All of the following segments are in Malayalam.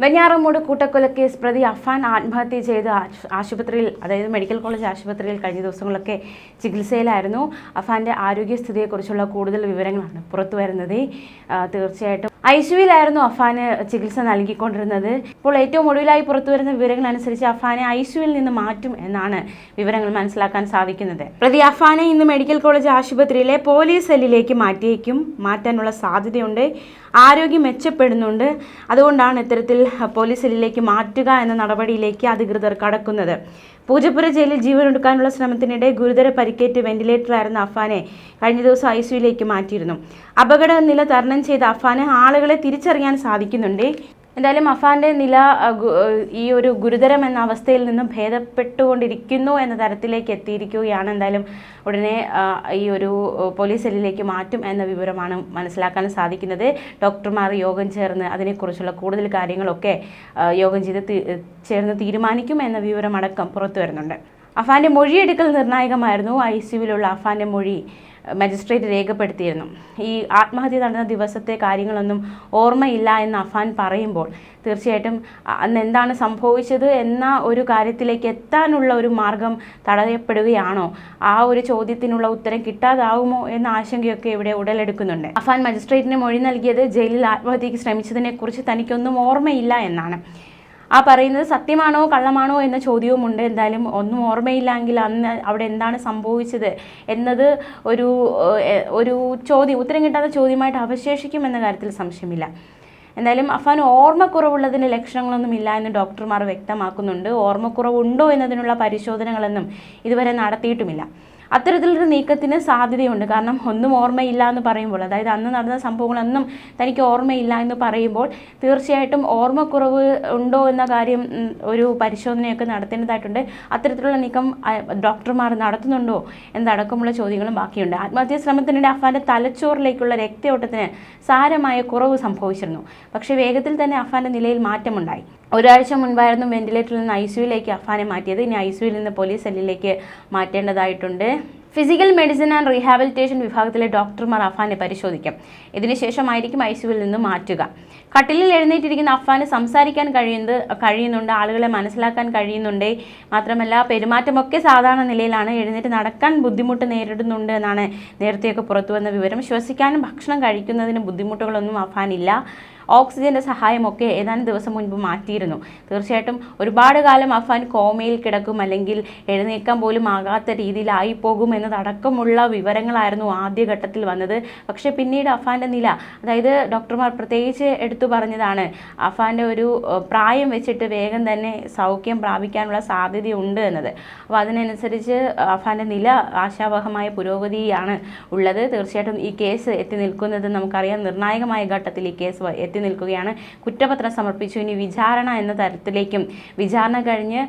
വെഞ്ഞാറമ്മൂട് കൂട്ടക്കൊലക്കേസ് പ്രതി അഫാൻ ആത്മഹത്യ ചെയ്ത് ആശുപത്രിയിൽ അതായത് മെഡിക്കൽ കോളേജ് ആശുപത്രിയിൽ കഴിഞ്ഞ ദിവസങ്ങളൊക്കെ ചികിത്സയിലായിരുന്നു. അഫാന്റെ ആരോഗ്യസ്ഥിതിയെക്കുറിച്ചുള്ള കൂടുതൽ വിവരങ്ങളാണ് പുറത്തു വരുന്നത്. തീർച്ചയായിട്ടും ഐ സിയുവിലായിരുന്നു അഫാന് ചികിത്സ നൽകിക്കൊണ്ടിരുന്നത്. ഇപ്പോൾ ഏറ്റവും ഒടുവിലായി പുറത്തു വരുന്ന വിവരങ്ങൾ അനുസരിച്ച് അഫാനെ ഐ സിയുവിൽ നിന്ന് മാറ്റും എന്നാണ് വിവരങ്ങൾ മനസ്സിലാക്കാൻ സാധിക്കുന്നത്. പ്രതി അഫാനെ ഇന്ന് മെഡിക്കൽ കോളേജ് ആശുപത്രിയിലെ പോലീസ് സെല്ലിലേക്ക് മാറ്റിയേക്കും മാറ്റാനുള്ള സാധ്യതയുണ്ട് ആരോഗ്യം മെച്ചപ്പെടുന്നുണ്ട്. അതുകൊണ്ടാണ് ഇത്തരത്തിൽ പോലീസ് സെല്ലിലേക്ക് മാറ്റുക എന്ന നടപടിയിലേക്ക് അധികൃതർ കടക്കുന്നത്. പൂജപ്പുര ജയിലിൽ ജീവനൊടുക്കാനുള്ള ശ്രമത്തിനിടെ ഗുരുതര പരിക്കേറ്റ് വെന്റിലേറ്ററിലായിരുന്ന അഫാനെ കഴിഞ്ഞ ദിവസം ഐ സിയുയിലേക്ക് മാറ്റിയിരുന്നു. അപകട നില തരണം ചെയ്ത അഫാന് ആളുകളെ തിരിച്ചറിയാൻ സാധിക്കുന്നുണ്ട്. എന്തായാലും അഫാന്റെ നില ഈ ഒരു ഗുരുതരം എന്ന അവസ്ഥയിൽ നിന്നും ഭേദപ്പെട്ടുകൊണ്ടിരിക്കുന്നു എന്ന തരത്തിലേക്ക് എത്തിയിരിക്കുകയാണ്. എന്തായാലും ഉടനെ ഈ ഒരു പോലീസ് സെല്ലിലേക്ക് മാറ്റും എന്ന വിവരമാണ് മനസ്സിലാക്കാൻ സാധിക്കുന്നത്. ഡോക്ടർമാർ യോഗം ചേർന്ന് അതിനെക്കുറിച്ചുള്ള കൂടുതൽ കാര്യങ്ങളൊക്കെ യോഗം ചെയ്ത് ചേർന്ന് തീരുമാനിക്കും എന്ന വിവരമടക്കം പുറത്തു വരുന്നുണ്ട്. അഫാന്റെ മൊഴിയെടുക്കൽ നിർണായകമായിരുന്നു. ഐ സിയുവിലുള്ള അഫാന്റെ മൊഴി മജിസ്ട്രേറ്റ് രേഖപ്പെടുത്തിയിരുന്നു. ഈ ആത്മഹത്യ നടന്ന ദിവസത്തെ കാര്യങ്ങളൊന്നും ഓർമ്മയില്ല എന്ന് അഫാൻ പറയുമ്പോൾ തീർച്ചയായിട്ടും അന്ന് എന്താണ് സംഭവിച്ചത് എന്ന ഒരു കാര്യത്തിലേക്ക് എത്താനുള്ള ഒരു മാർഗം തടയപ്പെടുകയാണോ? ആ ഒരു ചോദ്യത്തിനുള്ള ഉത്തരം കിട്ടാതാവുമോ എന്ന ആശങ്കയൊക്കെ ഇവിടെ ഉടലെടുക്കുന്നുണ്ട്. അഫാൻ മജിസ്ട്രേറ്റിന് മൊഴി നൽകിയത് ജയിലിൽ ആത്മഹത്യക്ക് ശ്രമിച്ചതിനെക്കുറിച്ച് തനിക്കൊന്നും ഓർമ്മയില്ല എന്നാണ്. ആ പറയുന്നത് സത്യമാണോ കള്ളമാണോ എന്ന ചോദ്യവുമുണ്ട്. എന്തായാലും ഒന്നും ഓർമ്മയില്ലെങ്കിൽ അന്ന് അവിടെ എന്താണ് സംഭവിച്ചത് എന്നത് ഒരു ഒരു ചോദ്യം ഉത്തരം കിട്ടാത്ത ചോദ്യമായിട്ട് അവശേഷിക്കും എന്ന കാര്യത്തിൽ സംശയമില്ല. എന്തായാലും അഫാൻ ഓർമ്മക്കുറവുള്ളതിന്റെ ലക്ഷണങ്ങളൊന്നും ഇല്ല എന്ന് ഡോക്ടർമാർ വ്യക്തമാക്കുന്നുണ്ട്. ഓർമ്മക്കുറവുണ്ടോ എന്നതിനുള്ള പരിശോധനകളൊന്നും ഇതുവരെ നടത്തിയിട്ടുമില്ല. അത്തരത്തിലൊരു നീക്കത്തിന് സാധ്യതയുണ്ട്. കാരണം ഒന്നും ഓർമ്മയില്ല എന്ന് പറയുമ്പോൾ അതായത് അന്ന് നടന്ന സംഭവങ്ങളൊന്നും തനിക്ക് ഓർമ്മയില്ല എന്ന് പറയുമ്പോൾ തീർച്ചയായിട്ടും ഓർമ്മക്കുറവ് ഉണ്ടോ എന്ന കാര്യം ഒരു പരിശോധനയൊക്കെ നടത്തേണ്ടതായിട്ടുണ്ട്. അത്തരത്തിലുള്ള നീക്കം ഡോക്ടർമാർ നടത്തുന്നുണ്ടോ എന്നതടക്കമുള്ള ചോദ്യങ്ങളും ബാക്കിയുണ്ട്. ആത്മഹത്യാ ശ്രമത്തിനിടെ അഫാന്റെ തലച്ചോറിലേക്കുള്ള രക്തയോട്ടത്തിന് സാരമായ കുറവ് സംഭവിച്ചിരുന്നു. പക്ഷേ വേഗത്തിൽ തന്നെ അഫാന്റെ നിലയിൽ മാറ്റമുണ്ടായി. ഒരാഴ്ച മുൻപായിരുന്നു വെന്റിലേറ്ററിൽ നിന്ന് ഐ സിയുയിലേക്ക് അഫാനെ മാറ്റിയത്. ഇനി ഐ സിയുയിൽ നിന്ന് പോലീസ് സെല്ലിലേക്ക് മാറ്റേണ്ടതായിട്ടുണ്ട്. ഫിസിക്കൽ മെഡിസിൻ ആൻഡ് റീഹാബിലിറ്റേഷൻ വിഭാഗത്തിലെ ഡോക്ടർമാർ അഫാനെ പരിശോധിക്കും. ഇതിനുശേഷമായിരിക്കും ഐ സിയുവിൽ നിന്ന് മാറ്റുക. കട്ടിലിൽ എഴുന്നേറ്റിരിക്കുന്ന അഫാന് സംസാരിക്കാൻ കഴിയുന്നത് കഴിയുന്നുണ്ട്. ആളുകളെ മനസ്സിലാക്കാൻ കഴിയുന്നുണ്ട്. മാത്രമല്ല പെരുമാറ്റമൊക്കെ സാധാരണ നിലയിലാണ്. എഴുന്നേറ്റ് നടക്കാൻ ബുദ്ധിമുട്ട് നേരിടുന്നുണ്ട് എന്നാണ് നേരത്തെയൊക്കെ പുറത്തു വന്ന വിവരം. ശ്വസിക്കാനും ഭക്ഷണം കഴിക്കുന്നതിന് ബുദ്ധിമുട്ടുകളൊന്നും അഫാനില്ല ഓക്സിജന്റെ സഹായമൊക്കെ ഏതാനും ദിവസം മുൻപ് മാറ്റിയിരുന്നു. തീർച്ചയായിട്ടും ഒരുപാട് കാലം അഫാൻ കോമയിൽ കിടക്കും അല്ലെങ്കിൽ എഴുന്നേൽക്കാൻ പോലും ആകാത്ത രീതിയിലായി പോകും എന്നതടക്കമുള്ള വിവരങ്ങളായിരുന്നു ആദ്യഘട്ടത്തിൽ വന്നത്. പക്ഷേ പിന്നീട് അഫാന്റെ നില അതായത് ഡോക്ടർമാർ പ്രത്യേകിച്ച് എടുത്തു പറഞ്ഞതാണ് അഫാന്റെ ഒരു പ്രായം വെച്ചിട്ട് വേഗം തന്നെ സൗഖ്യം പ്രാപിക്കാനുള്ള സാധ്യതയുണ്ട് എന്നത്. അപ്പോൾ അതിനനുസരിച്ച് അഫാന്റെ നില ആശാവഹമായ പുരോഗതിയാണ് ഉള്ളത്. തീർച്ചയായിട്ടും ഈ കേസ് എത്തി നിൽക്കുന്നത് നമുക്കറിയാം. നിർണായകമായ ഘട്ടത്തിൽ ഈ കേസ് എത്തി നിൽക്കുകയാണ്. കുറ്റപത്രം സമർപ്പിച്ചു. ഇനി വിചാരണ എന്ന തരത്തിലേക്കും വിചാരണ കഴിഞ്ഞ്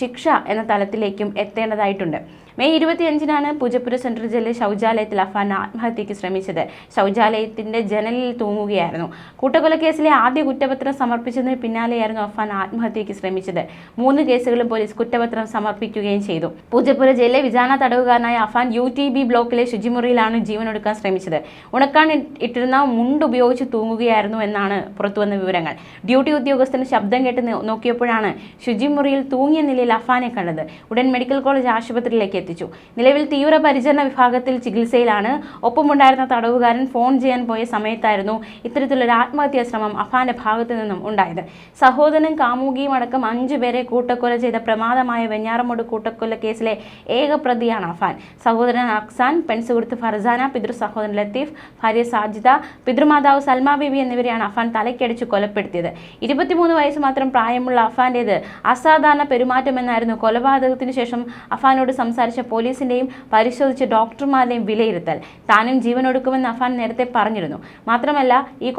ശിക്ഷ എന്ന തലത്തിലേക്കും എത്തേണ്ടതായിട്ടുണ്ട്. മെയ് ഇരുപത്തിയഞ്ചിനാണ് പൂജപ്പുര സെൻട്രൽ ജയിലിൽ ശൗചാലയത്തിൽ അഫാൻ ആത്മഹത്യക്ക് ശ്രമിച്ചത്. ശൗചാലയത്തിന്റെ ജനലിൽ തൂങ്ങുകയായിരുന്നു. കൂട്ടക്കൊലക്കേസിലെ ആദ്യ കുറ്റപത്രം സമർപ്പിച്ചതിന് പിന്നാലെയായിരുന്നു അഫാൻ ആത്മഹത്യക്ക് ശ്രമിച്ചത്. മൂന്ന് കേസുകളും പോലീസ് കുറ്റപത്രം സമർപ്പിക്കുകയും ചെയ്തു. പൂജപ്പുര ജയിലിലെ വിചാരണ തടവുകാരനായ Afan U T B block ശുചിമുറിയിലാണ് ജീവനൊടുക്കാൻ ശ്രമിച്ചത്. ഉണക്കാൻ ഇട്ടിരുന്ന മുണ്ട് ഉപയോഗിച്ച് തൂങ്ങുകയായിരുന്നു എന്നാണ് പുറത്തുവന്ന വിവരങ്ങൾ. ഡ്യൂട്ടി ഉദ്യോഗസ്ഥന് ശബ്ദം കേട്ട് നോക്കിയപ്പോഴാണ് ശുചിമുറിയിൽ തൂങ്ങിയ നിലയിൽ അഫാനെ കണ്ടത്. ഉടൻ മെഡിക്കൽ കോളേജ് ആശുപത്രിയിലേക്ക് എത്തിച്ചു. നിലവിൽ തീവ്രപരിചരണ വിഭാഗത്തിൽ ചികിത്സയിലാണ്. ഒപ്പമുണ്ടായിരുന്ന തടവുകാരൻ ഫോൺ ചെയ്യാൻ പോയ സമയത്തായിരുന്നു ഇത്തരത്തിലൊരു ആത്മഹത്യാ ശ്രമം അഫാന്റെ ഭാഗത്തു നിന്നും ഉണ്ടായത്. സഹോദരനും കാമുകിയും അടക്കം അഞ്ചു പേരെ കൂട്ടക്കൊല ചെയ്ത പ്രമാദമായ വെഞ്ഞാറമൂട് കൂട്ടക്കൊല കേസിലെ ഏക പ്രതിയാണ് അഫാൻ. സഹോദരൻ അക്സാൻ പെൺസുഹൃത്ത് ഫർസാന പിതൃ സഹോദരൻ ലത്തീഫ് ഭാര്യ സാജിദ പിതൃമാതാവ് സൽമാ ബീബി എന്നിവരെയാണ് അഫാൻ തലക്കടിച്ച് കൊലപ്പെടുത്തിയത്. ഇരുപത്തിമൂന്ന് വയസ്സ് മാത്രം പ്രായമുള്ള അഫാന്റേത് അസാധാരണ പെരുമാറ്റം എന്നായിരുന്നു കൊലപാതകത്തിന് ശേഷം അഫാനോട് സംസാരിച്ച പോലീസിന്റെയും പരിശോധിച്ച ഡോക്ടർമാരുടെയും വിലയിരുത്തൽ. താനും ജീവനൊടുക്കുമെന്ന് അഫാൻ നേരത്തെ പറഞ്ഞിരുന്നു. മാത്രമല്ല ഈ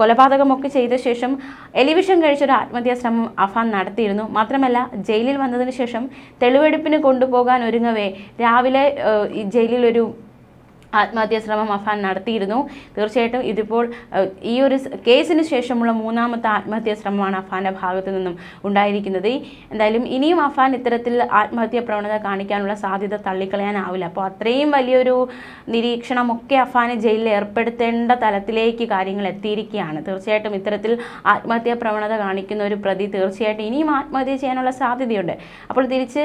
കൊലപാതകമൊക്കെ ചെയ്ത ശേഷം എലിവിഷൻ കഴിച്ചൊരു ആത്മഹത്യാ ശ്രമം അഫാൻ നടത്തിയിരുന്നു. മാത്രമല്ല ജയിലിൽ വന്നതിന് ശേഷം തെളിവെടുപ്പിന് കൊണ്ടുപോകാൻ ഒരുങ്ങവേ രാവിലെ ജയിലിൽ ഒരു ആത്മഹത്യാ ശ്രമം അഫാൻ നടത്തിയിരുന്നു. തീർച്ചയായിട്ടും ഇതിപ്പോൾ ഈ ഒരു കേസിന് ശേഷമുള്ള മൂന്നാമത്തെ ആത്മഹത്യാ ശ്രമമാണ് അഫാന്റെ ഭാഗത്തു നിന്നും ഉണ്ടായിരിക്കുന്നത്. എന്തായാലും ഇനിയും അഫാൻ ഇത്തരത്തിൽ ആത്മഹത്യാ പ്രവണത കാണിക്കാനുള്ള സാധ്യത തള്ളിക്കളയാനാവില്ല. അപ്പോൾ അത്രയും വലിയൊരു നിരീക്ഷണമൊക്കെ അഫാനെ ജയിലിൽ ഏർപ്പെടുത്തേണ്ട തലത്തിലേക്ക് കാര്യങ്ങൾ എത്തിയിരിക്കുകയാണ്. തീർച്ചയായിട്ടും ഇത്തരത്തിൽ ആത്മഹത്യാ പ്രവണത കാണിക്കുന്ന ഒരു പ്രതി തീർച്ചയായിട്ടും ഇനിയും ആത്മഹത്യ ചെയ്യാനുള്ള സാധ്യതയുണ്ട്. അപ്പോൾ തിരിച്ച്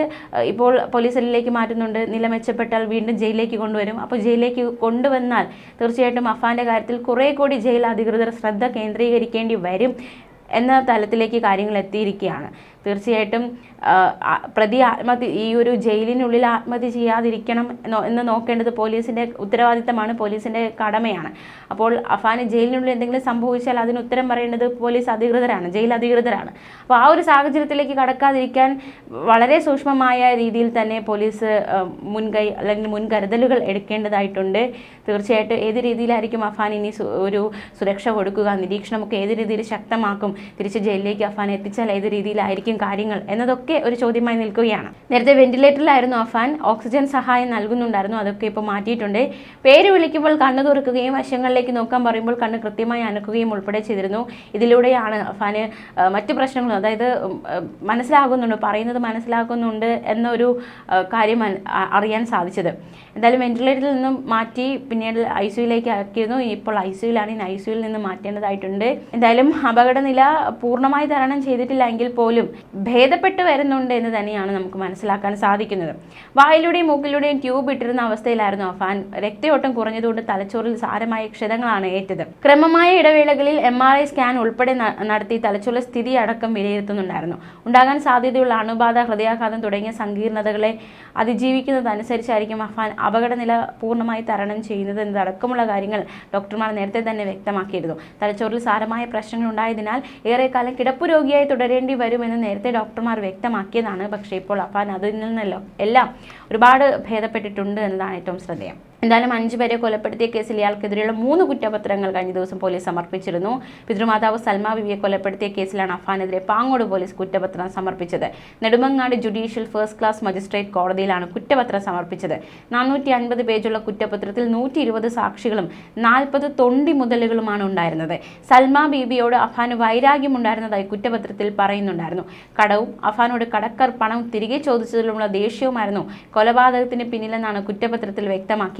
ഇപ്പോൾ പോലീസ് സെല്ലിലേക്ക് മാറ്റുന്നുണ്ട്. നില മെച്ചപ്പെട്ടാൽ വീണ്ടും ജയിലിലേക്ക് കൊണ്ടുവരും. അപ്പോൾ ജയിലിലേക്ക് കൊണ്ടുവന്നാൽ തീർച്ചയായിട്ടും അഫാന്റെ കാര്യത്തിൽ കുറേ കൂടി ജയിൽ അധികൃതർ ശ്രദ്ധ കേന്ദ്രീകരിക്കേണ്ടി വരും എന്ന തലത്തിലേക്ക് കാര്യങ്ങൾ എത്തിയിരിക്കുകയാണ്. തീർച്ചയായിട്ടും പ്രതി ആത്മഹത്യ ഈ ഒരു ജയിലിനുള്ളിൽ ആത്മഹത്യ ചെയ്യാതിരിക്കണം എന്ന് നോക്കേണ്ടത് പോലീസിന്റെ ഉത്തരവാദിത്തമാണ് പോലീസിന്റെ കടമയാണ്. അപ്പോൾ അഫാന് ജയിലിനുള്ളിൽ എന്തെങ്കിലും സംഭവിച്ചാൽ അതിന് ഉത്തരം പറയേണ്ടത് പോലീസ് അധികൃതരാണ് ജയിൽ അധികൃതരാണ്. അപ്പോൾ ആ ഒരു സാഹചര്യത്തിലേക്ക് കടക്കാതിരിക്കാൻ വളരെ സൂക്ഷ്മമായ രീതിയിൽ തന്നെ പോലീസ് മുൻകൈ അല്ലെങ്കിൽ മുൻകരുതലുകൾ എടുക്കേണ്ടതായിട്ടുണ്ട്. തീർച്ചയായിട്ടും ഏത് രീതിയിലായിരിക്കും അഫാൻ ഇനി ഒരു സുരക്ഷ കൊടുക്കുക നിരീക്ഷണമൊക്കെ ഏത് രീതിയിൽ ശക്തമാക്കും തിരിച്ച് ജയിലിലേക്ക് അഫാൻ എത്തിച്ചാൽ ഏത് രീതിയിലായിരിക്കും കാര്യങ്ങൾ എന്നതൊക്കെ ഒരു ചോദ്യമായി നിൽക്കുകയാണ്. നേരത്തെ വെന്റിലേറ്ററിലായിരുന്നു അഫാൻ. ഓക്സിജൻ സഹായം നൽകുന്നുണ്ടായിരുന്നു. അതൊക്കെ ഇപ്പോൾ മാറ്റിയിട്ടുണ്ട്. പേര് വിളിക്കുമ്പോൾ കണ്ണു തുറക്കുകയും വശങ്ങളിലേക്ക് നോക്കാൻ പറയുമ്പോൾ കണ്ണ് കൃത്യമായി അനക്കുകയും ഉൾപ്പെടെ ചെയ്തിരുന്നു. ഇതിലൂടെയാണ് അഫാന് മറ്റു പ്രശ്നങ്ങൾ അതായത് മനസ്സിലാകുന്നുണ്ട് പറയുന്നത് മനസ്സിലാക്കുന്നുണ്ട് എന്നൊരു കാര്യം അറിയാൻ സാധിച്ചത്. എന്തായാലും വെന്റിലേറ്ററിൽ നിന്നും മാറ്റി പിന്നീട് ഐ സിയുയിലേക്ക് ആക്കിയിരുന്നു. ഇപ്പോൾ ഐ സിയുയിലാണ് ഇനി ഐ സിയുയിൽ നിന്ന് മാറ്റേണ്ടതായിട്ടുണ്ട്. എന്തായാലും അപകടനില പൂർണമായി തരണം ചെയ്തിട്ടില്ല എങ്കിൽ പോലും ഭേദപ്പെട്ട് വരുന്നുണ്ട് എന്ന് തന്നെയാണ് നമുക്ക് മനസ്സിലാക്കാൻ സാധിക്കുന്നത്. വായിലൂടെയും മൂക്കിലൂടെയും ട്യൂബ് ഇട്ടിരുന്ന അവസ്ഥയിലായിരുന്നു അഫാൻ. രക്തയോട്ടം കുറഞ്ഞതുകൊണ്ട് തലച്ചോറിൽ സാരമായ ക്ഷതങ്ങളാണ് ഏറ്റത്. ക്രമമായ ഇടവേളകളിൽ എം ആർ ഐ സ്കാൻ ഉൾപ്പെടെ നടത്തി തലച്ചോറിലെ സ്ഥിതി അടക്കം വിലയിരുത്തുന്നുണ്ടായിരുന്നു. ഉണ്ടാകാൻ സാധ്യതയുള്ള അണുബാധ ഹൃദയാഘാതം തുടങ്ങിയ സങ്കീർണതകളെ അതിജീവിക്കുന്നതനുസരിച്ചായിരിക്കും അഫാൻ അപകടനില പൂർണമായി തരണം ചെയ്യുന്നത് എന്നതടക്കമുള്ള കാര്യങ്ങൾ ഡോക്ടർമാർ നേരത്തെ തന്നെ വ്യക്തമാക്കിയിരുന്നു. തലച്ചോറിൽ സാരമായ പ്രശ്നങ്ങൾ ഉണ്ടായതിനാൽ ഏറെക്കാലം കിടപ്പുരോഗിയായി തുടരേണ്ടി വരുമെന്ന് നേരത്തെ ഡോക്ടർമാർ വ്യക്തമാക്കിയതാണ്. പക്ഷേ ഇപ്പോൾ അപ്പം അതിൽ നിന്നെല്ലാം എല്ലാം ഒരുപാട് ഭേദപ്പെട്ടിട്ടുണ്ട് എന്നതാണ് ഏറ്റവും ശ്രദ്ധേയം. എന്തായാലും അഞ്ചു പേരെ കൊലപ്പെടുത്തിയ കേസിൽ ഇയാൾക്കെതിരെയുള്ള മൂന്ന് കുറ്റപത്രങ്ങൾ കഴിഞ്ഞ ദിവസം പോലീസ് സമർപ്പിച്ചിരുന്നു. പിതൃമാതാവ് സൽമ ബിവിയെ കൊലപ്പെടുത്തിയ കേസിലാണ് അഫാനെതിരെ പാങ്ങോട് പോലീസ് കുറ്റപത്രം സമർപ്പിച്ചത്. Nedumangad judicial first class magistrate കോടതിയിലാണ് കുറ്റപത്രം സമർപ്പിച്ചത്. നാനൂറ്റി അൻപത് പേജുള്ള കുറ്റപത്രത്തിൽ നൂറ്റി ഇരുപത് സാക്ഷികളും നാൽപ്പത് തൊണ്ടി മുതലുകളുമാണ് ഉണ്ടായിരുന്നത്. സൽമ ബീബിയോട് അഫാന് വൈരാഗ്യമുണ്ടായിരുന്നതായി കുറ്റപത്രത്തിൽ പറയുന്നുണ്ടായിരുന്നു. കടവും അഫാനോട് കടക്കാർ പണം തിരികെ ചോദിച്ചതിലുള്ള ദേഷ്യവുമായിരുന്നു കൊലപാതകത്തിന് പിന്നിലെന്നാണ് കുറ്റപത്രത്തിൽ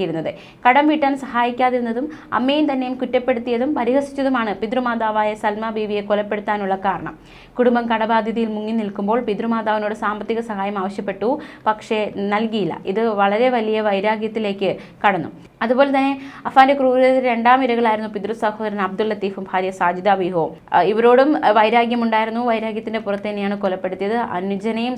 വ്യക്തമാക്കിയിരുന്നത് കടം വീട്ടാൻ സഹായിക്കാതിരുന്നതും അമ്മയും തന്നെയും കുറ്റപ്പെടുത്തിയതും പരിഹസിച്ചതുമാണ് പിതൃമാതാവായ സൽമ ബീവിയെ കൊലപ്പെടുത്താനുള്ള കാരണം. കുടുംബം കടബാധ്യതയിൽ മുങ്ങി നിൽക്കുമ്പോൾ പിതൃമാതാവിനോട് സാമ്പത്തിക സഹായം ആവശ്യപ്പെട്ടു. പക്ഷേ നൽകിയില്ല. ഇത് വളരെ വലിയ വൈരാഗ്യത്തിലേക്ക് കടന്നു. അതുപോലെ തന്നെ അഫാന്റെ ക്രൂരത രണ്ടാം ഇരകളായിരുന്നു പിതൃ സഹോദരൻ അബ്ദുൾ ലത്തീഫും ഭാര്യ സാജിദ ബിഹോവും ഇവരോടും വൈരാഗ്യമുണ്ടായിരുന്നു. വൈരാഗ്യത്തിന്റെ പുറത്ത് തന്നെയാണ് കൊലപ്പെടുത്തിയത്. അനുജനെയും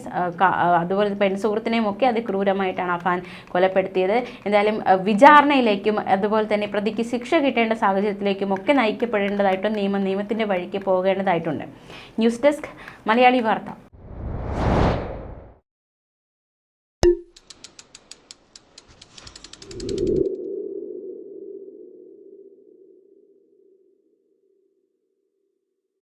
അതുപോലെ പെൺസുഹൃത്തിനെയും ഒക്കെ അതിക്രൂരമായിട്ടാണ് അഫാൻ കൊലപ്പെടുത്തിയത്. എന്തായാലും വിചാരണയിലേക്കും അതുപോലെ തന്നെ പ്രതിക്ക് ശിക്ഷ കിട്ടേണ്ട സാഹചര്യത്തിലേക്കും ഒക്കെ നയിക്കപ്പെടേണ്ടതായിട്ടും നിയമം നിയമത്തിന്റെ വഴിക്ക് പോകേണ്ടതായിട്ടുണ്ട്. ന്യൂസ് ഡെസ്ക് മലയാളി വാർത്ത.